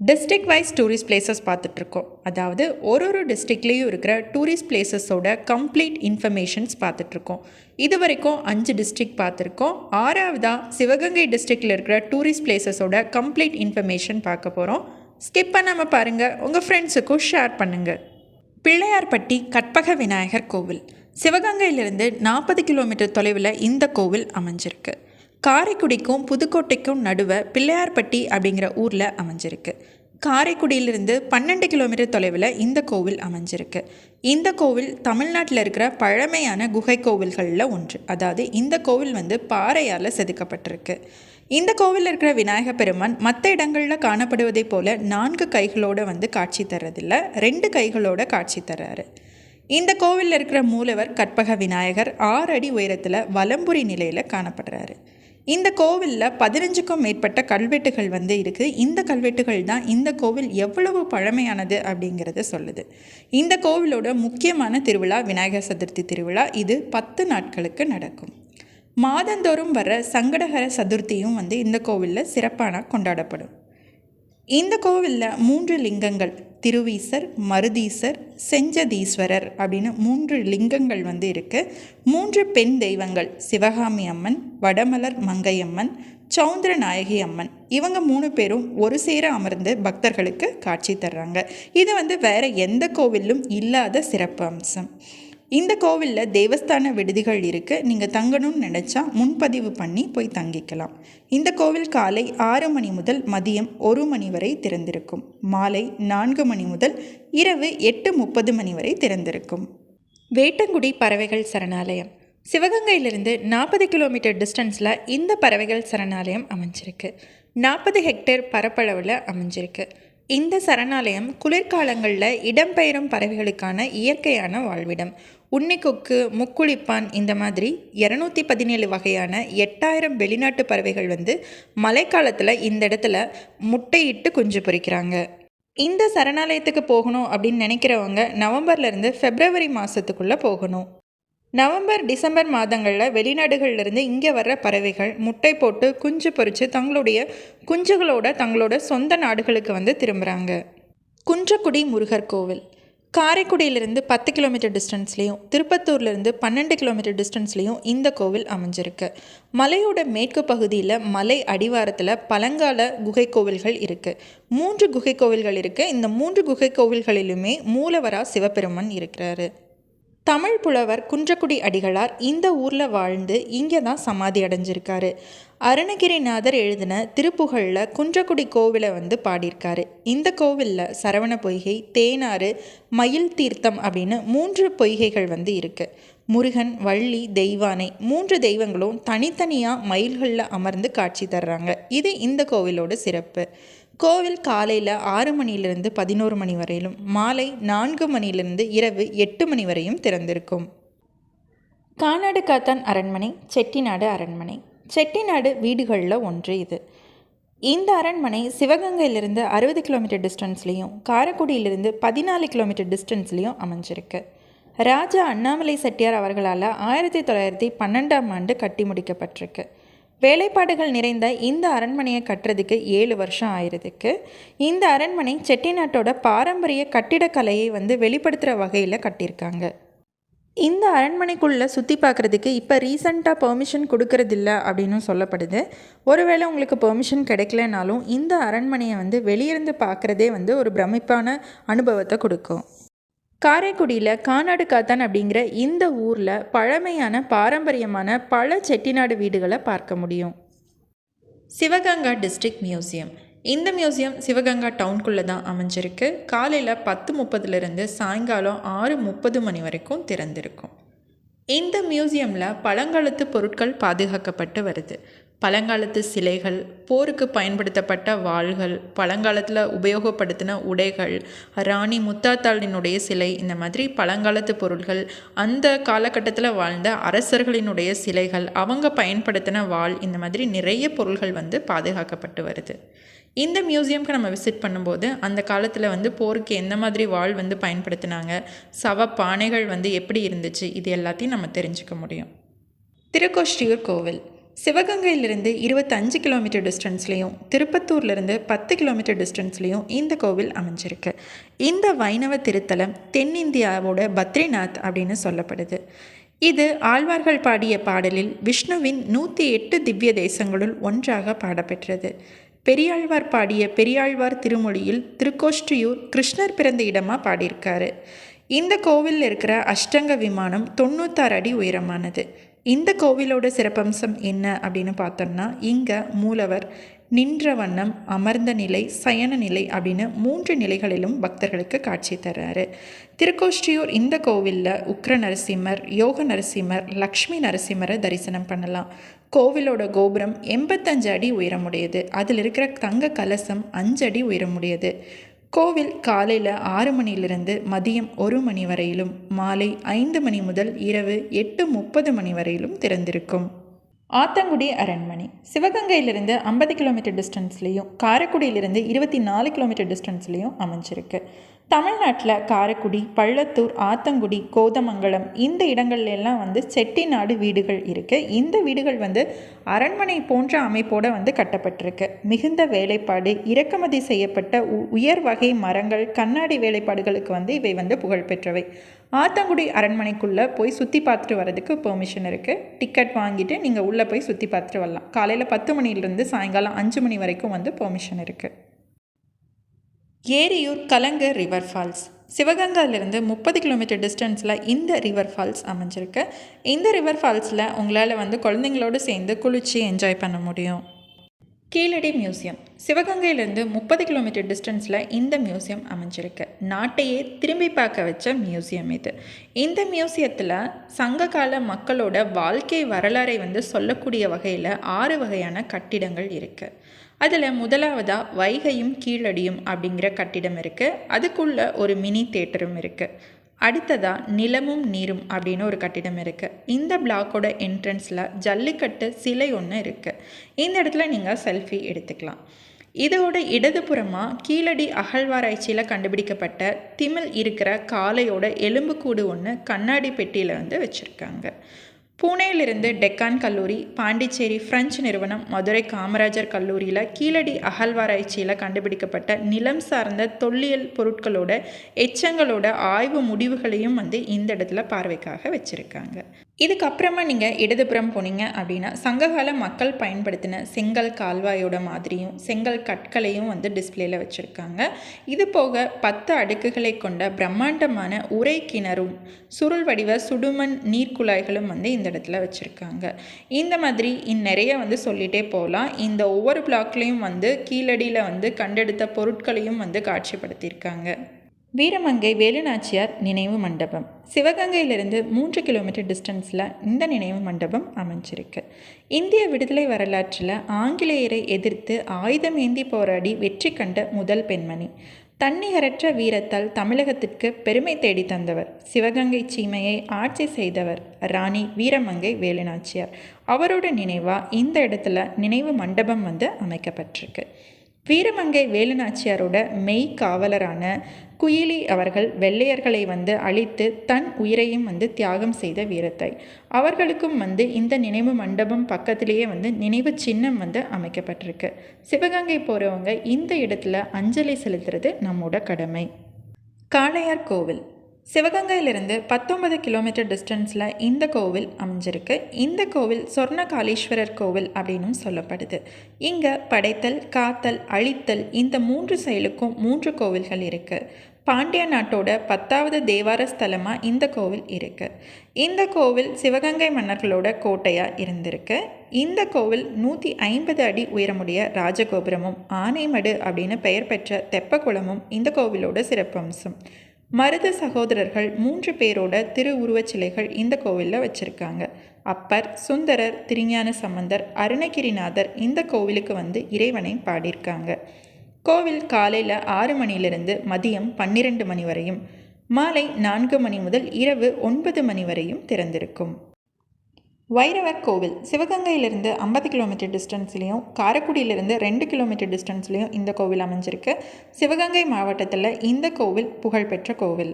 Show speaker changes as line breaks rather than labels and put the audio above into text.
District wise tourist places பார்த்துட்ருக்கோம் அதாவது ஒரு ஒரு டிஸ்ட்ரிக்ட்லேயும் இருக்கிற டூரிஸ்ட் பிளேசஸோட கம்ப்ளீட் இன்ஃபர்மேஷன்ஸ் பார்த்துட்ருக்கோம் இது வரைக்கும் அஞ்சு டிஸ்ட்ரிக்ட் பார்த்துருக்கோம். ஆறாவதாக சிவகங்கை டிஸ்ட்ரிக்டில் இருக்கிற டூரிஸ்ட் பிளேசஸோட கம்ப்ளீட் இன்ஃபர்மேஷன் பார்க்க போகிறோம் ஸ்கிப் பண்ணாமல் பாருங்கள் உங்கள் ஃப்ரெண்ட்ஸுக்கும் ஷேர் பண்ணுங்கள் பிள்ளையார்பட்டி கற்பக விநாயகர் கோவில். சிவகங்கையிலிருந்து நாற்பது கிலோமீட்டர் தொலைவில் இந்த கோவில் அமைஞ்சிருக்கு. காரைக்குடிக்கும் புதுக்கோட்டைக்கும் நடுவே பிள்ளையார்பட்டி அப்படிங்கிற ஊரில் அமைஞ்சிருக்கு. காரைக்குடியிலிருந்து பன்னெண்டு கிலோமீட்டர் தொலைவில் இந்த கோவில் அமைஞ்சிருக்கு. இந்த கோவில் தமிழ்நாட்டில் இருக்கிற பழமையான குகை கோவில்களில் ஒன்று. அதாவது இந்த கோவில் வந்து பாறையால் செதுக்கப்பட்டிருக்கு. இந்த கோவிலில் இருக்கிற விநாயக பெருமான் மற்ற இடங்களில் காணப்படுவதைப் போல நான்கு கைகளோடு வந்து காட்சி தர்றதில்ல ரெண்டு கைகளோட காட்சி தர்றாரு. இந்த கோவிலில் இருக்கிற மூலவர் கற்பக விநாயகர் ஆறு அடி உயரத்தில் வலம்புரி நிலையில் காணப்படுறாரு. இந்த கோவிலில் பதினஞ்சுக்கும் மேற்பட்ட கல்வெட்டுகள் வந்து இருக்குது இந்த கல்வெட்டுகள் தான் இந்த கோவில் எவ்வளவு பழமையானது அப்படிங்கிறத சொல்லுது. இந்த கோவிலோட முக்கியமான திருவிழா விநாயகர் சதுர்த்தி திருவிழா. இது பத்து நாட்களுக்கு நடக்கும். மாதந்தோறும் வர சங்கடகர சதுர்த்தியும் வந்து இந்த கோவிலில் சிறப்பான கொண்டாடப்படும். இந்த கோவிலில் மூன்று லிங்கங்கள். திருவீசர் மருதீசர் செஞ்சதீஸ்வரர் அப்படின்னு மூன்று லிங்கங்கள் வந்து இருக்குது மூன்று பெண் தெய்வங்கள். சிவகாமி அம்மன் வடமலர் மங்கையம்மன் சௌந்தர நாயகி அம்மன். இவங்க மூணு பேரும் ஒரு சேர அமர்ந்து பக்தர்களுக்கு காட்சி தர்றாங்க. இது வந்து வேறு எந்த கோவிலும் இல்லாத சிறப்பு அம்சம். இந்த கோவிலில் தேவஸ்தான விடுதிகள் இருக்குது நீங்கள் தங்கணும்னு நினச்சா முன்பதிவு பண்ணி போய் தங்கிக்கலாம். இந்த கோவில் காலை ஆறு மணி முதல் மதியம் ஒரு மணி வரை திறந்திருக்கும். மாலை நான்கு மணி முதல் இரவு எட்டு முப்பது மணி வரை திறந்திருக்கும். வேட்டங்குடி பறவைகள் சரணாலயம். சிவகங்கையிலிருந்து நாற்பது கிலோமீட்டர் டிஸ்டன்ஸில் இந்த பறவைகள் சரணாலயம் அமைஞ்சிருக்கு. நாற்பது ஹெக்டேர் பரப்பளவில் அமைஞ்சிருக்கு. இந்த சரணாலயம் குளிர்காலங்களில் இடம்பெயரும் பறவைகளுக்கான இயற்கையான வாழ்விடம். உன்னிக்கொக்கு முக்குளிப்பான் இந்த மாதிரி இரநூத்தி பதினேழு வகையான எட்டாயிரம் வெளிநாட்டு பறவைகள் வந்து மழைக்காலத்தில் இந்த இடத்துல முட்டையிட்டு குஞ்சு பொறிக்கிறாங்க. இந்த சரணாலயத்துக்கு போகணும் அப்படின்னு நினைக்கிறவங்க நவம்பர்லேருந்து ஃபெப்ரவரி மாதத்துக்குள்ளே போகணும். நவம்பர் டிசம்பர் மாதங்களில் வெளிநாடுகளிலிருந்து இங்கே வர்ற பறவைகள் முட்டை போட்டு குஞ்சு பொறித்து தங்களுடைய குஞ்சுகளோட தங்களோட சொந்த நாடுகளுக்கு வந்து திரும்புகிறாங்க குன்றக்குடி முருகர் கோவில். காரைக்குடியிலிருந்து பத்து கிலோமீட்டர் டிஸ்டன்ஸ்லேயும் திருப்பத்தூர்லேருந்து பன்னெண்டு கிலோமீட்டர் டிஸ்டன்ஸ்லேயும் இந்த கோவில் அமைஞ்சிருக்கு. மலையோட மேற்கு பகுதியில் மலை அடிவாரத்தில் பழங்கால குகை கோவில்கள் இருக்குது மூன்று குகை கோவில்கள் இருக்குது இந்த மூன்று குகை கோவில்களிலுமே மூலவரா சிவபெருமன் இருக்கிறாரு. தமிழ் புலவர் குன்றக்குடி அடிகளார் இந்த ஊரில் வாழ்ந்து இங்கே தான் சமாதி அடைஞ்சிருக்காரு. அருணகிரிநாதர் எழுதின திருப்புகழில் குன்றக்குடி கோவிலை வந்து பாடியிருக்காரு. இந்த கோவிலில் சரவண பொய்கை தேனாறு மயில் தீர்த்தம் அப்படின்னு மூன்று பொய்கைகள் வந்து இருக்குது முருகன் வள்ளி தெய்வானை மூன்று தெய்வங்களும் தனித்தனியாக மயில்களில் அமர்ந்து காட்சி தர்றாங்க. இது இந்த கோவிலோட சிறப்பு. கோவில் காலையில் ஆறு மணியிலிருந்து பதினோரு மணி வரையிலும் மாலை நான்கு மணியிலிருந்து இரவு எட்டு மணி வரையும் திறந்திருக்கும். கானாடு காத்தான் அரண்மனை செட்டிநாடு அரண்மனை. செட்டிநாடு வீடுகளில் ஒன்று இது. இந்த அரண்மனை சிவகங்கையிலிருந்து அறுபது கிலோமீட்டர் டிஸ்டன்ஸ்லேயும் காரைக்குடியிலிருந்து பதினாலு கிலோமீட்டர் டிஸ்டன்ஸ்லேயும் அமைஞ்சிருக்கு. ராஜா அண்ணாமலை செட்டியார் அவர்களால் ஆயிரத்தி தொள்ளாயிரத்தி பன்னெண்டாம் ஆண்டு கட்டி முடிக்கப்பட்டிருக்கு. வேலைப்பாடுகள் நிறைந்த இந்த அரண்மனையை கட்டுறதுக்கு ஏழு வருஷம் ஆயிரதுக்கு இந்த அரண்மனை செட்டிநாட்டோட பாரம்பரிய கட்டிடக்கலையை வந்து வெளிப்படுத்துகிற வகையில் கட்டியிருக்காங்க. இந்த அரண்மனைக்குள்ளே சுற்றி பார்க்குறதுக்கு இப்போ ரீசண்டாக பெர்மிஷன் கொடுக்கறதில்ல அப்படின்னு சொல்லப்படுது. ஒருவேளை உங்களுக்கு பெர்மிஷன் கிடைக்கலனாலும் இந்த அரண்மனையை வந்து வெளியிருந்து பார்க்குறதே வந்து ஒரு பிரமிப்பான அனுபவத்தை கொடுக்கும். காரைக்குடியில் கானாடு காத்தான் அப்படிங்கிற இந்த ஊரில் பழமையான பாரம்பரியமான பல செட்டிநாடு வீடுகளை பார்க்க முடியும். Sivaganga district museum. இந்த மியூசியம் சிவகங்கா டவுனுக்குள்ளே தான் அமைஞ்சிருக்கு. காலையில் பத்து முப்பதுலேருந்து சாயங்காலம் ஆறு முப்பது மணி வரைக்கும் திறந்திருக்கும். இந்த மியூசியமில் பழங்காலத்து பொருட்கள் பாதுகாக்கப்பட்டு வருது. பழங்காலத்து சிலைகள் போருக்கு பயன்படுத்தப்பட்ட வாள்கள் பழங்காலத்தில் உபயோகப்படுத்தின உடைகள் ராணி முத்தாத்தாளினுடைய சிலை இந்த மாதிரி பழங்காலத்து பொருட்கள் அந்த காலகட்டத்தில் வாழ்ந்த அரசர்களினுடைய சிலைகள் அவங்க பயன்படுத்தின வாள் இந்த மாதிரி நிறைய பொருள்கள் வந்து பாதுகாக்கப்பட்டு வருது. இந்த மியூசியம்க்கு நம்ம விசிட் பண்ணும்போது அந்த காலத்தில் வந்து போருக்கு எந்த மாதிரி வாள் வந்து பயன்படுத்தினாங்க சவ பானைகள் வந்து எப்படி இருந்துச்சு இது எல்லாத்தையும் நம்ம தெரிஞ்சுக்க முடியும். திருக்கோஷ்டியூர் கோவில். சிவகங்கையிலிருந்து இருபத்தஞ்சு கிலோமீட்டர் டிஸ்டன்ஸ்லேயும் திருப்பத்தூர்லேருந்து பத்து கிலோமீட்டர் டிஸ்டன்ஸ்லேயும் இந்த கோவில் அமைஞ்சிருக்கு. இந்த வைணவ திருத்தலம் தென்னிந்தியாவோட பத்ரிநாத் அப்படின்னு சொல்லப்படுது. இது ஆழ்வார்கள் பாடிய பாடலில் விஷ்ணுவின் நூற்றி எட்டு திவ்ய தேசங்களுள் ஒன்றாக பாடப்பெற்றது. பெரியாழ்வார் பாடிய பெரியாழ்வார் திருமொழியில் திருக்கோஷ்டியூர் கிருஷ்ணர் பிறந்த இடமாக பாடியிருக்காரு. இந்த கோவிலில் இருக்கிற அஷ்டங்க விமானம் தொண்ணூத்தாறு அடி உயரமானது. இந்த கோவிலோட சிறப்பம்சம் என்ன அப்படின்னு பார்த்தோம்னா இங்கே மூலவர் நின்ற வண்ணம் அமர்ந்த நிலை சயன நிலை அப்படின்னு மூன்று நிலைகளிலும் பக்தர்களுக்கு காட்சி தர்றாரு. திருக்கோஷ்டியூர் இந்த கோவிலில் உக்ர நரசிம்மர் யோக நரசிம்மர் லக்ஷ்மி நரசிம்மரை தரிசனம் பண்ணலாம். கோவிலோட கோபுரம் எண்பத்தஞ்சு அடி உயரமுடையது. அதில் இருக்கிற தங்க கலசம் அஞ்சு அடி உயரமுடையது. கோவில் காலையில் ஆறு மணியிலிருந்து மதியம் ஒரு மணி வரையிலும் மாலை ஐந்து மணி முதல் இரவு எட்டு முப்பது மணி வரையிலும் திறந்திருக்கும். ஆத்தங்குடி அரண்மனை. சிவகங்கையிலிருந்து ஐம்பது கிலோமீட்டர் டிஸ்டன்ஸ்லேயும் காரைக்குடியிலிருந்து இருபத்தி நாலு கிலோமீட்டர் டிஸ்டன்ஸ்லேயும் அமைஞ்சிருக்கு. தமிழ்நாட்டில் காரைக்குடி பள்ளத்தூர் ஆத்தங்குடி கோதமங்கலம் இந்த இடங்கள்ல எல்லாம் வந்து செட்டிநாடு வீடுகள் இருக்குது இந்த வீடுகள் வந்து அரண்மனை போன்ற அமைப்போடு வந்து கட்டப்பட்டிருக்கு. மிகுந்த வேலைப்பாடு இறக்குமதி செய்யப்பட்ட உயர் வகை மரங்கள் கண்ணாடி வேலைப்பாடுகளுக்கு வந்து இவை வந்து புகழ்பெற்றவை ஆத்தங்குடி அரண்மனைக்குள்ளே போய் சுற்றி பார்த்துட்டு வரதுக்கு பெர்மிஷன் இருக்குது டிக்கெட் வாங்கிட்டு நீங்கள் உள்ளே போய் சுற்றி பார்த்துட்டு வரலாம். காலையில் பத்து மணிலேருந்து சாயங்காலம் அஞ்சு மணி வரைக்கும் வந்து பெர்மிஷன் இருக்குது ஏரியூர் கலங்க ரிவர் ஃபால்ஸ் சிவகங்காவிலிருந்து முப்பது கிலோமீட்டர் டிஸ்டன்ஸில் இந்த ரிவர் ஃபால்ஸ் அமைஞ்சிருக்கு. இந்த ரிவர் ஃபால்ஸில் உங்களால் வந்து குழந்தைங்களோடு சேர்ந்து குளித்து என்ஜாய் பண்ண முடியும். கீழடி மியூசியம் சிவகங்கையிலேருந்து முப்பது கிலோமீட்டர் டிஸ்டன்ஸில் இந்த மியூசியம் அமைஞ்சிருக்கு. நாட்டையே திரும்பி பார்க்க வச்ச மியூசியம் இது. இந்த மியூசியத்தில் சங்ககால மக்களோட வாழ்க்கை வரலாறை வந்து சொல்லக்கூடிய வகையில் ஆறு வகையான கட்டிடங்கள் இருக்குது அதில் முதலாவதாக வைகையும் கீழடியும் அப்படிங்கிற கட்டிடம் இருக்குது அதுக்குள்ளே ஒரு மினி தேட்டரும் இருக்குது அடுத்ததாக நிலமும் நீரும் அப்படின்னு ஒரு கட்டிடம் இருக்குது இந்த பிளாக்கோட என்ட்ரன்ஸில் ஜல்லிக்கட்டு சிலை ஒன்று இருக்குது இந்த இடத்துல நீங்கள் செல்ஃபி எடுத்துக்கலாம். இதோட இடதுபுறமாக கீழடி அகழ்வாராய்ச்சியில் கண்டுபிடிக்கப்பட்ட திமில் இருக்கிற காளையோட எலும்புக்கூடு ஒன்று கண்ணாடி பெட்டியில் வந்து வச்சுருக்காங்க. பூனேயிலிருந்து டெக்கான் கல்லூரி பாண்டிச்சேரி பிரெஞ்சு நிறுவனம் மதுரை காமராஜர் கல்லூரியில் கீழடி அகழ்வாராய்ச்சியில் கண்டுபிடிக்கப்பட்ட நிலம் சார்ந்த தொல்லியல் பொருட்களோட எச்சங்களோட ஆய்வு முடிவுகளையும் வந்து இந்த இடத்துல பார்வைக்காக வச்சுருக்காங்க. இதுக்கப்புறமா நீங்கள் இடதுபுறம் போனீங்க அப்படின்னா சங்ககால மக்கள் பயன்படுத்தின செங்கல் கால்வாயோட மாதிரியும் செங்கல் கற்களையும் வந்து டிஸ்பிளேல வச்சுருக்காங்க. இது போக பத்து அடுக்குகளை கொண்ட பிரம்மாண்டமான உரை கிணறும் சுருள் வடிவ சுடுமண் நீர்க்குழாய்களும் வந்து இந்த இடத்துல வச்சுருக்காங்க. இந்த மாதிரி நிறைய வந்து சொல்லிகிட்டே போகலாம். இந்த ஒவ்வொரு பிளாக்லேயும் வந்து கீழடியில் வந்து கண்டெடுத்த பொருட்களையும் வந்து காட்சிப்படுத்தியிருக்காங்க. வீரமங்கை வேலுநாச்சியார் நினைவு மண்டபம். சிவகங்கையிலிருந்து மூன்று கிலோமீட்டர் டிஸ்டன்ஸில் இந்த நினைவு மண்டபம் அமைஞ்சிருக்கு. இந்திய விடுதலை வரலாற்றில் ஆங்கிலேயரை எதிர்த்து ஆயுதம் ஏந்தி போராடி வெற்றி கண்ட முதல் பெண்மணி. தன்னிகரற்ற வீரத்தால் தமிழகத்திற்கு பெருமை தேடி தந்தவர். சிவகங்கை சீமையை ஆட்சி செய்தவர் ராணி வீரமங்கை வேலுநாச்சியார். அவரோட நினைவாக இந்த இடத்துல நினைவு மண்டபம் வந்து அமைக்கப்பட்டிருக்கு. வீரமங்கை வேலுநாச்சியாரோட மெய் காவலரான குயிலி அவர்கள் வெள்ளையர்களை வந்து அழித்து தன் உயிரையும் வந்து தியாகம் செய்த வீரத்தை. அவர்களுக்கும் வந்து இந்த நினைவு மண்டபம் பக்கத்திலேயே வந்து நினைவு சின்னம் வந்து அமைக்கப்பட்டிருக்கு. சிவகங்கை போகிறவங்க இந்த இடத்துல அஞ்சலி செலுத்துறது நம்மோட கடமை. காளையார் கோவில். சிவகங்கையிலிருந்து பத்தொன்பது கிலோமீட்டர் டிஸ்டன்ஸில் இந்த கோவில் அமைஞ்சிருக்கு. இந்த கோவில் சொர்ணகாலீஸ்வரர் கோவில் அப்படின்னும் சொல்லப்படுது. இங்கே படைத்தல் காத்தல் அழித்தல் இந்த மூன்று செயலுக்கும் மூன்று கோவில்கள் இருக்குது பாண்டிய நாட்டோட பத்தாவது தேவார ஸ்தலமாக இந்த கோவில் இருக்குது இந்த கோவில் சிவகங்கை மன்னர்களோட கோட்டையாக இருந்திருக்கு. இந்த கோவில் நூற்றி ஐம்பது அடி உயரமுடைய ராஜகோபுரமும் ஆனைமடு அப்படின்னு பெயர் பெற்ற தெப்பக்குளமும் இந்த கோவிலோட சிறப்பம்சம். மருத சகோதரர்கள் மூன்று பேரோட திருவுருவச் சிலைகள் இந்த கோவிலில் வச்சுருக்காங்க. அப்பர் சுந்தரர் திருஞான சம்பந்தர் அருணகிரிநாதர் இந்த கோவிலுக்கு வந்து இறைவனை பாடியிருக்காங்க. கோவில் காலையில் ஆறு மணியிலிருந்து மதியம் பன்னிரெண்டு மணி வரையும் மாலை நான்கு மணி முதல் இரவு ஒன்பது மணி வரையும் திறந்திருக்கும். வைரவர் கோவில் சிவகங்கையிலிருந்து ஐம்பது கிலோமீட்டர் டிஸ்டன்ஸ்லேயும் காரைக்குடியிலிருந்து ரெண்டு கிலோமீட்டர் டிஸ்டன்ஸ்லேயும் இந்த கோவில் அமைஞ்சிருக்கு. சிவகங்கை மாவட்டத்தில் இந்த கோவில் புகழ்பெற்ற கோவில்.